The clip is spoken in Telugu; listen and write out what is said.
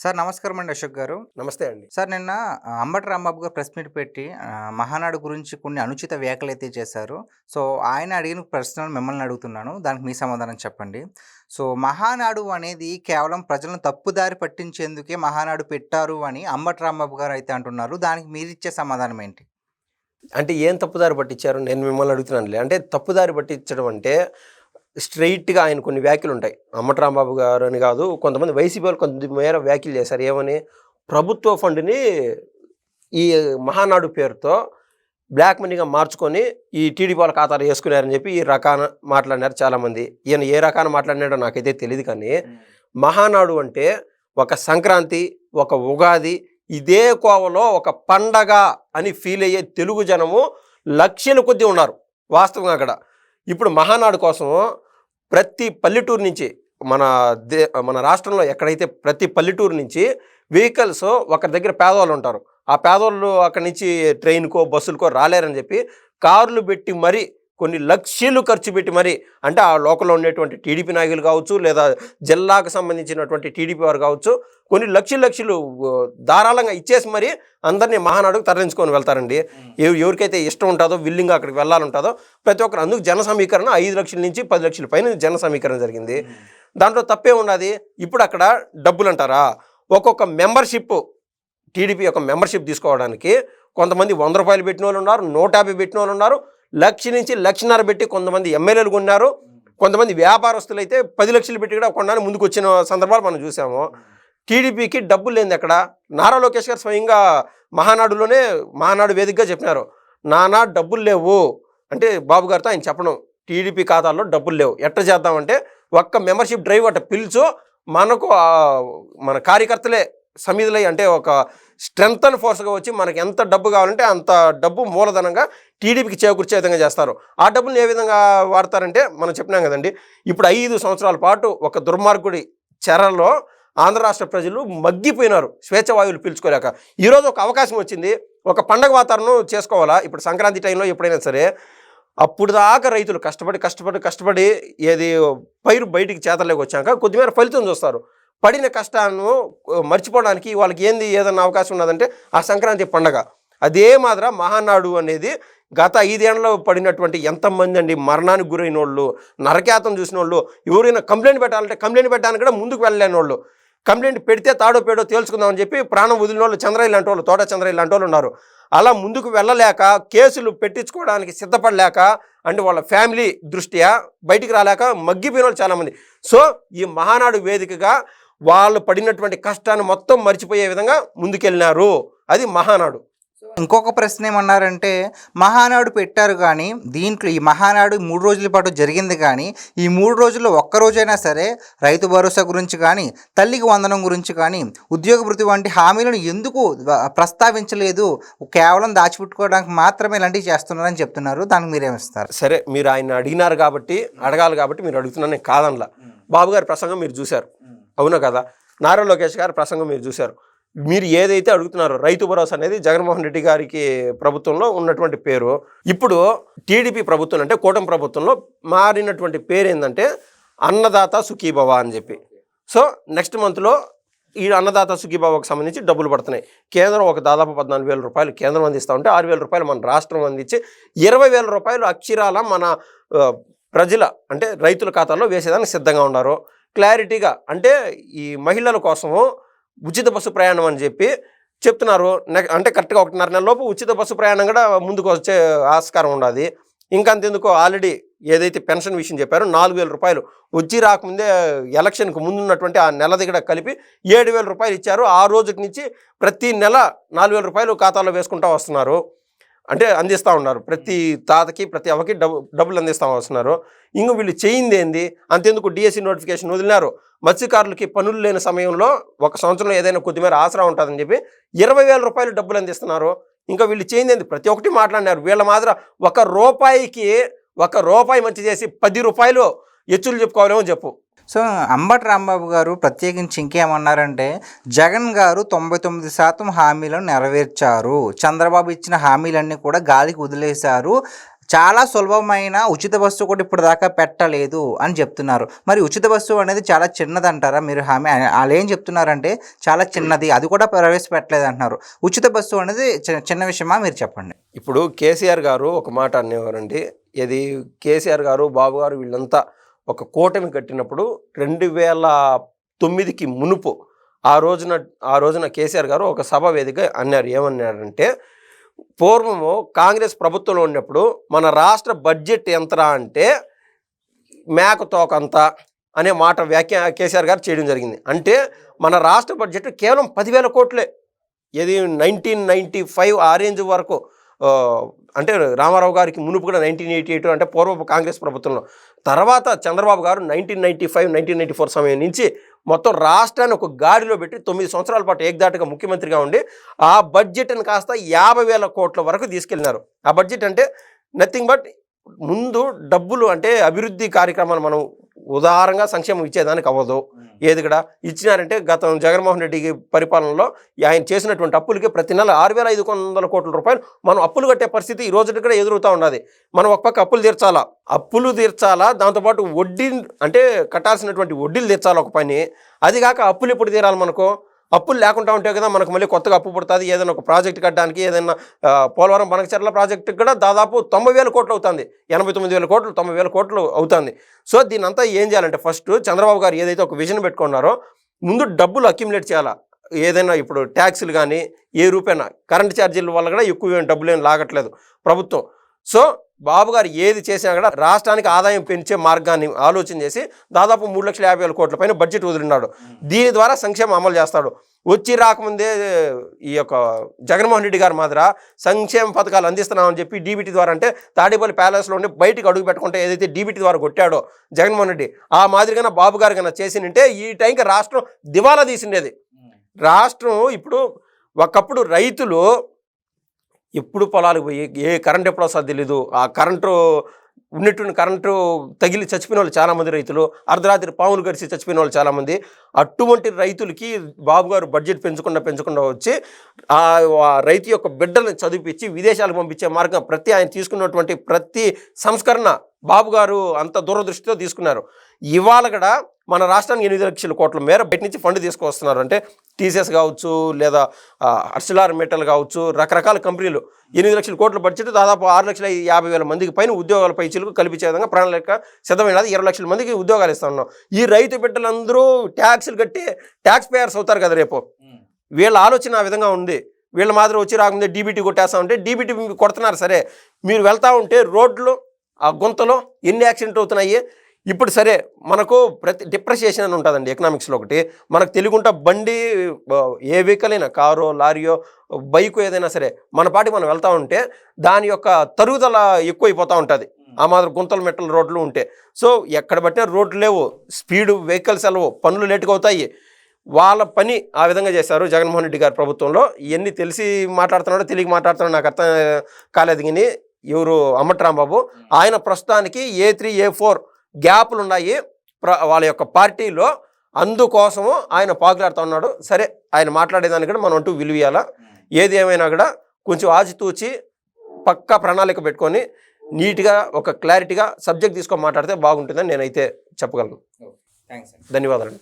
సార్ నమస్కారం అండి అశోక్ గారు. నమస్తే అండి. సార్ నిన్న అంబటి రాంబాబు గారు ప్రెస్ మీట్ పెట్టి మహానాడు గురించి కొన్ని అనుచిత వ్యాఖ్యలు అయితే చేశారు. సో ఆయన అడిగిన ప్రశ్నలు మిమ్మల్ని అడుగుతున్నాను. దానికి మీ సమాధానం చెప్పండి. సో మహానాడు అనేది కేవలం ప్రజలను తప్పుదారి పట్టించేందుకే మహానాడు పెట్టారు అని అంబటి రాంబాబు గారు అయితే అంటున్నారు. దానికి మీరు ఇచ్చే సమాధానం ఏంటి? అంటే ఏం తప్పుదారి పట్టించారు? నేను మిమ్మల్ని అడుగుతున్నానులే. అంటే తప్పుదారి పట్టించడం అంటే స్ట్రైట్గా ఆయన కొన్ని వ్యాఖ్యలు ఉంటాయి అమ్మటి రాంబాబు గారు అని కాదు కొంతమంది వైసీపీ వాళ్ళు కొంత మేర వ్యాఖ్యలు చేశారు. ఏమని? ప్రభుత్వ ఫండ్ని ఈ మహానాడు పేరుతో బ్లాక్ మనీగా మార్చుకొని ఈ టీడీపీ వాళ్ళ ఖాతాలు వేసుకున్నారని చెప్పి ఈ రకాన మాట్లాడినారు చాలామంది. ఈయన ఏ రకాన మాట్లాడినాడో నాకైతే తెలియదు కానీ మహానాడు అంటే ఒక సంక్రాంతి ఒక ఉగాది ఇదే కోవలో ఒక పండగ అని ఫీల్ అయ్యే తెలుగు జనము లక్షల కొద్దీ ఉన్నారు. వాస్తవంగా అక్కడ. ఇప్పుడు మహానాడు కోసం ప్రతి పల్లెటూరు నుంచి మన దే మన రాష్ట్రంలో ఎక్కడైతే ప్రతి పల్లెటూరు నుంచి వెహికల్స్ ఒకరి దగ్గర పేదవాళ్ళు ఉంటారు. ఆ పేదవాళ్ళు అక్కడి నుంచి ట్రైన్కో బస్సులకో రాలేరని చెప్పి కార్లు పెట్టి మరీ కొన్ని లక్షలు ఖర్చు పెట్టి మరి అంటే ఆ లోకల్లో ఉండేటువంటి టీడీపీ నాయకులు కావచ్చు లేదా జిల్లాకు సంబంధించినటువంటి టీడీపీ వారు కావచ్చు కొన్ని లక్షలు లక్షలు ధారాళంగా ఇచ్చేసి మరి అందరినీ మహానాడుకు తరలించుకొని వెళ్తారండి. ఎవ- ఎవరికైతే ఇష్టం ఉంటుందో విల్లింగ్ అక్కడికి వెళ్ళాలంటుందో ప్రతి ఒక్కరు అందుకు జన సమీకరణ ఐదు లక్షల నుంచి పది లక్షల పైన జన సమీకరణ జరిగింది. దాంట్లో తప్పే ఉన్నది ఇప్పుడు అక్కడ డబ్బులు అంటారా ఒక్కొక్క మెంబర్షిప్ టీడీపీ యొక్క మెంబర్షిప్ తీసుకోవడానికి కొంతమంది వంద రూపాయలు పెట్టిన వాళ్ళు ఉన్నారు నూట యాభై పెట్టిన వాళ్ళు ఉన్నారు లక్ష నుంచి లక్షన్నర పెట్టి కొంతమంది ఎమ్మెల్యేలు కొన్నారు. కొంతమంది వ్యాపారస్తులు అయితే పది లక్షలు పెట్టి కూడా కొనడానికి ముందుకు వచ్చిన సందర్భాలు మనం చూసాము. టీడీపీకి డబ్బులు లేని అక్కడ నారా లోకేష్ గారు స్వయంగా మహానాడులోనే మహానాడు వేదికగా చెప్పినారు. నానా డబ్బులు లేవు. అంటే బాబు గారితో ఆయన చెప్పడం. టీడీపీ ఖాతాల్లో డబ్బులు లేవు. ఎట్ట చేద్దామంటే ఒక్క మెంబర్షిప్ డ్రైవ్ అట్ట పిలుచు మనకు మన కార్యకర్తలే సమిధులై అంటే ఒక స్ట్రెంగ్త్ అండ్ ఫోర్స్గా వచ్చి మనకి ఎంత డబ్బు కావాలంటే అంత డబ్బు మూలధనంగా టీడీపీకి చేకూర్చే విధంగా చేస్తారు. ఆ డబ్బులు ఏ విధంగా వాడతారంటే మనం చెప్పినాం కదండి ఇప్పుడు ఐదు సంవత్సరాల పాటు ఒక దుర్మార్గుడి చెరలో ఆంధ్ర రాష్ట్ర ప్రజలు మగ్గిపోయినారు స్వేచ్ఛవాయువులు పీల్చుకోలేక. ఈరోజు ఒక అవకాశం వచ్చింది ఒక పండగ వాతావరణం చేసుకోవాలా? ఇప్పుడు సంక్రాంతి టైంలో ఎప్పుడైనా సరే అప్పుడు దాకా రైతులు కష్టపడి కష్టపడి కష్టపడి ఏది పైరు బయటికి చేతలేకొచ్చాక కొద్దిమేర ఫలితం చూస్తారు. పడిన కష్టాలను మర్చిపోవడానికి వాళ్ళకి ఏంది ఏదన్నా అవకాశం ఉన్నదంటే ఆ సంక్రాంతి పండగ. అదే మాదిర మహానాడు అనేది గత ఐదేళ్ళలో పడినటువంటి ఎంతమంది అండి మరణానికి గురైన వాళ్ళు నరకేతం చూసిన వాళ్ళు ఎవరైనా కంప్లైంట్ పెట్టాలంటే కంప్లైంట్ పెట్టడానికి కూడా ముందుకు వెళ్ళలేని వాళ్ళు కంప్లైంట్ పెడితే తాడో పేడో తేల్చుకుందామని చెప్పి ప్రాణం వదిలిన వాళ్ళు చంద్రయ్య లాంటి వాళ్ళు తోట చంద్రయ్య లాంటి వాళ్ళు ఉన్నారు. అలా ముందుకు వెళ్ళలేక కేసులు పెట్టించుకోవడానికి సిద్ధపడలేక అంటే వాళ్ళ ఫ్యామిలీ దృష్ట్యా బయటికి రాలేక మగ్గిపోయిన వాళ్ళు చాలామంది. సో ఈ మహానాడు వేదికగా వాళ్ళు పడినటువంటి కష్టాన్ని మొత్తం మర్చిపోయే విధంగా ముందుకెళ్ళినారు. అది మహానాడు. ఇంకొక ప్రశ్న ఏమన్నారంటే మహానాడు పెట్టారు కానీ దీంట్లో ఈ మహానాడు మూడు రోజుల పాటు జరిగింది కానీ ఈ మూడు రోజుల్లో ఒక్క రోజైనా సరే రైతు భరోసా గురించి కానీ తల్లికి వందనం గురించి కానీ ఉద్యోగ భృతి వంటి హామీలను ఎందుకు ప్రస్తావించలేదు? కేవలం దాచిపెట్టుకోవడానికి మాత్రమే ఇలాంటివి చేస్తున్నారని చెప్తున్నారు. దానికి మీరేమిస్తారు సరే మీరు ఆయన అడిగినారు కాబట్టి అడగాలి కాబట్టి మీరు అడుగుతున్నాను నేను కాదనలా. బాబు గారి ప్రసంగం మీరు చూశారు. అవునా కదా? నారా లోకేష్ గారి ప్రసంగం మీరు చూశారు. మీరు ఏదైతే అడుగుతున్నారో రైతు భరోసా అనేది జగన్మోహన్ రెడ్డి గారికి ప్రభుత్వంలో ఉన్నటువంటి పేరు. ఇప్పుడు టీడీపీ ప్రభుత్వం అంటే కూటమి ప్రభుత్వంలో మారినటువంటి పేరు ఏంటంటే అన్నదాత సుఖీభవ అని చెప్పి. సో నెక్స్ట్ మంత్లో ఈ అన్నదాత సుఖీభావకు సంబంధించి డబ్బులు పడుతున్నాయి. కేంద్రం ఒక దాదాపు పద్నాలుగు వేల రూపాయలు కేంద్రం అందిస్తూ ఉంటే ఆరు వేల రూపాయలు మన రాష్ట్రం అందించి ఇరవై వేల రూపాయలు అక్షరాల మన ప్రజల అంటే రైతుల ఖాతాలో వేసేదానికి సిద్ధంగా ఉన్నారు. క్లారిటీగా అంటే ఈ మహిళల కోసము ఉచిత బస్సు ప్రయాణం అని చెప్పి చెప్తున్నారు. నెక్- అంటే కరెక్ట్గా ఒకటిన్నర నెల లోపు ఉచిత బస్సు ప్రయాణం కూడా ముందుకు వచ్చే ఆస్కారం ఉండదు. ఇంకంతెందుకు ఆల్రెడీ ఏదైతే పెన్షన్ విషయం చెప్పారో నాలుగు వేల రూపాయలు వచ్చి రాకముందే ఎలక్షన్కు ముందు ఉన్నటువంటి ఆ నెల దగ్గర కలిపి ఏడు వేల రూపాయలు ఇచ్చారు. ఆ రోజుకి నుంచి ప్రతి నెల నాలుగు వేల రూపాయలు ఖాతాలో వేసుకుంటూ వస్తున్నారు. అంటే అందిస్తూ ఉన్నారు. ప్రతి తాతకి ప్రతి అవ్వకి డబ్బు డబ్బులు అందిస్తూ వస్తున్నారు. ఇంక వీళ్ళు చేయింది ఏంది? అంతెందుకు డిఎస్సి నోటిఫికేషన్ వదిలినారు. మత్స్యకారులకి పనులు లేని సమయంలో ఒక సంవత్సరంలో ఏదైనా కొద్దిమేర ఆసరా ఉంటుందని చెప్పి ఇరవై వేల రూపాయలు డబ్బులు అందిస్తున్నారు. ఇంకా వీళ్ళు చేయింది ఏంది? ప్రతి ఒక్కటి మాట్లాడినారు. వీళ్ళ మాదిర ఒక రూపాయికి ఒక రూపాయి మంచి చేసి పది రూపాయలు ఎచ్చులు చెప్పుకోవాలేమో చెప్పు. సో అంబటి రాంబాబు గారు ప్రత్యేకించి ఇంకేమన్నారంటే జగన్ గారు తొంభై తొమ్మిది శాతం హామీలను నెరవేర్చారు. చంద్రబాబు ఇచ్చిన హామీలన్నీ కూడా గాలికి వదిలేశారు. చాలా సులభమైన ఉచిత బస్సు కూడా ఇప్పుడు దాకా పెట్టలేదు అని చెప్తున్నారు. మరి ఉచిత బస్సు అనేది చాలా చిన్నది అంటారా మీరు హామీ? వాళ్ళు ఏం చెప్తున్నారంటే చాలా చిన్నది అది కూడా ప్రవేశపెట్టలేదు అంటున్నారు. ఉచిత బస్సు అనేది చి- చిన్న విషయమా మీరు చెప్పండి. ఇప్పుడు కేసీఆర్ గారు ఒక మాట అనేవారండి. ఇది కేసీఆర్ గారు బాబు గారు వీళ్ళంతా ఒక కూటమి కట్టినప్పుడు రెండు వేల తొమ్మిదికి మునుపు ఆ రోజున ఆ రోజున కేసీఆర్ గారు ఒక సభ వేదిక అన్నారు. ఏమన్నారంటే పూర్వము కాంగ్రెస్ ప్రభుత్వంలో ఉన్నప్పుడు మన రాష్ట్ర బడ్జెట్ ఎంతరా అంటే మేక తోకంత అనే మాట వ్యాఖ్య కేసీఆర్ గారు చేయడం జరిగింది. అంటే మన రాష్ట్ర బడ్జెట్ కేవలం పదివేల కోట్లే. ఇది నైన్టీన్ నైంటీ ఫైవ్ ఆ రేంజ్ వరకు అంటే రామారావు గారికి మునుపు కూడా నైన్టీన్ ఎయిటీ ఎయిట్ అంటే పూర్వపు కాంగ్రెస్ ప్రభుత్వంలో. తర్వాత చంద్రబాబు గారు nineteen ninety five nineteen ninety four సమయం నుంచి మొత్తం రాష్ట్రాన్ని ఒక గాడిలో పెట్టి తొమ్మిది సంవత్సరాల పాటు ఏకదాటిగా ముఖ్యమంత్రిగా ఉండి ఆ బడ్జెట్ని కాస్త యాభై వేల కోట్ల వరకు తీసుకెళ్ళినారు ఆ బడ్జెట్ అంటే నథింగ్ బట్ ముందు డబ్బులు అంటే అభివృద్ధి కార్యక్రమాలు మనం ఉదారంగా సంక్షేమం ఇచ్చేదానికి అవ్వదు. ఏది కూడా ఇచ్చినారంటే గతం జగన్మోహన్ రెడ్డి పరిపాలనలో ఆయన చేసినటువంటి అప్పులకి ప్రతి నెల ఆరు వేల ఐదు వందల కోట్ల రూపాయలు మనం అప్పులు కట్టే పరిస్థితి ఈ రోజు కూడా ఎదురుతూ ఉన్నది. మనం ఒక పక్క అప్పులు తీర్చాలా? అప్పులు తీర్చాలా? దాంతోపాటు వడ్డీ అంటే కట్టాల్సినటువంటి వడ్డీలు తీర్చాలా ఒక పని? అది కాక అప్పులు ఎప్పుడు తీరాలి మనకు? అప్పులు లేకుండా ఉంటే కదా మనకు మళ్ళీ కొత్తగా అప్పు పుడుతుంది. ఏదైనా ఒక ప్రాజెక్ట్ కట్టడానికి ఏదైనా పోలవరం బనకచర్ల ప్రాజెక్టు కూడా దాదాపు తొంభై వేల కోట్లు అవుతుంది. ఎనభై తొమ్మిది వేల కోట్లు తొంభై వేల కోట్లు అవుతుంది. సో దీని అంతా ఏం చేయాలంటే ఫస్ట్ చంద్రబాబు గారు ఏదైతే ఒక విజన్ పెట్టుకున్నారో ముందు డబ్బులు అక్యుములేట్ చేయాలా? ఏదైనా ఇప్పుడు ట్యాక్సులు కానీ ఏ రూపైనా? కరెంట్ ఛార్జీల వల్ల కూడా ఎక్కువ డబ్బులు ఏం లాగట్లేదు ప్రభుత్వం. సో బాబు గారు ఏది చేసినా కూడా రాష్ట్రానికి ఆదాయం పెంచే మార్గాన్ని ఆలోచన చేసి దాదాపు మూడు లక్షల యాభై వేల కోట్ల పైన బడ్జెట్ వదిలినాడు. దీని ద్వారా సంక్షేమం అమలు చేస్తాడు. వచ్చి రాకముందే ఈ యొక్క జగన్మోహన్ రెడ్డి గారి మాదిర సంక్షేమ పథకాలు అందిస్తున్నామని చెప్పి డీబీటీ ద్వారా అంటే తాడేపల్లి ప్యాలెస్లో ఉండి బయటికి అడుగు పెట్టుకుంటే ఏదైతే డీబీటీ ద్వారా కొట్టాడో జగన్మోహన్ రెడ్డి ఆ మాదిరిగానే బాబు గారు కన్నా చేసింటే ఈ టైంకి రాష్ట్రం దివాలా తీసిండేది. రాష్ట్రం ఇప్పుడు ఒకప్పుడు రైతులు ఎప్పుడు పొలాలకు పోయి ఏ కరెంట్ ఎప్పుడు వస్తుందో తెలీదు. ఆ కరెంటు ఉన్నటువంటి కరెంటు తగిలి చచ్చిపోయిన వాళ్ళు చాలామంది రైతులు. అర్ధరాత్రి పాములు గడిచి చచ్చిపోయిన వాళ్ళు చాలామంది. అటువంటి రైతులకి బాబు గారు బడ్జెట్ పెంచకుండా పెంచకుండా వచ్చి ఆ రైతు యొక్క బిడ్డలను చదివిపించి విదేశాలకు పంపించే మార్గం ప్రతి ఆయన తీసుకున్నటువంటి ప్రతి సంస్కరణ బాబు గారు అంత దూరదృష్టితో తీసుకున్నారు. ఇవాళ కూడా మన రాష్ట్రానికి ఎనిమిది లక్షల కోట్ల మేర బయట నుంచి ఫండ్ తీసుకొస్తున్నారు అంటే టీసీఎస్ కావచ్చు లేదా అర్సిలార్ మెటల్ కావచ్చు రకరకాల కంపెనీలు. ఎనిమిది లక్షల కోట్ల బడ్జెట్ దాదాపు ఆరు లక్షల యాభై వేల మందికి పైన ఉద్యోగాల పైచీలకు కల్పించే విధంగా ప్రణాళిక సిద్ధమైనది. ఇరవై లక్షల మందికి ఉద్యోగాలు ఇస్తా ఉన్నాం. ఈ రైతు బిడ్డలందరూ ట్యాక్స్లు కట్టి ట్యాక్స్ పేయర్స్ అవుతారు కదా రేపు. వీళ్ళ ఆలోచన ఆ విధంగా ఉంది. వీళ్ళ మాదిరి వచ్చి రాకముందే డీబీటీ కొట్టేస్తా ఉంటే డీబీటీ కొడుతున్నారు. సరే మీరు వెళ్తా ఉంటే రోడ్లు ఆ గుంతలో ఎన్ని యాక్సిడెంట్ అవుతున్నాయి? ఇప్పుడు సరే మనకు ప్రతి డిప్రెషియేషన్ అని ఉంటుందండి ఎకనామిక్స్లో ఒకటి. మనకు తెలుగుంటా బండి ఏ వెహికల్ అయినా కారో లారీయో బైక్ ఏదైనా సరే మన పాటికి మనం వెళ్తా ఉంటే దాని యొక్క తరుగుదల ఎక్కువైపోతూ ఉంటుంది. ఆ మాదిరి గుంతలు మెట్టల రోడ్లు ఉంటే. సో ఎక్కడ బట్టే రోడ్లు లేవు. స్పీడ్ వెహికల్స్ వెళ్ళవు పనులు లేటుగా అవుతాయి వాళ్ళ పని ఆ విధంగా చేశారు జగన్మోహన్ రెడ్డి గారి ప్రభుత్వంలో. ఇవన్నీ తెలిసి మాట్లాడుతున్నాడో తెలియక మాట్లాడుతున్నాడో నాకు అర్థం కాలేదు కానీ ఎవరు అమ్మటి రాంబాబు ఆయన ప్రస్తుతానికి ఏ త్రీ ఏ ఫోర్ గ్యాప్లు ఉన్నాయి ప్ర వాళ్ళ యొక్క పార్టీలో అందుకోసము ఆయన పాకులాడుతూ ఉన్నాడు. సరే ఆయన మాట్లాడేదానికి కూడా మనం అంటూ విలువయాల ఏది ఏమైనా కూడా కొంచెం ఆచితూచి పక్కా ప్రణాళిక పెట్టుకొని నీట్గా ఒక క్లారిటీగా సబ్జెక్ట్ తీసుకొని మాట్లాడితే బాగుంటుందని నేనైతే చెప్పగలను. థ్యాంక్స్ ధన్యవాదాలు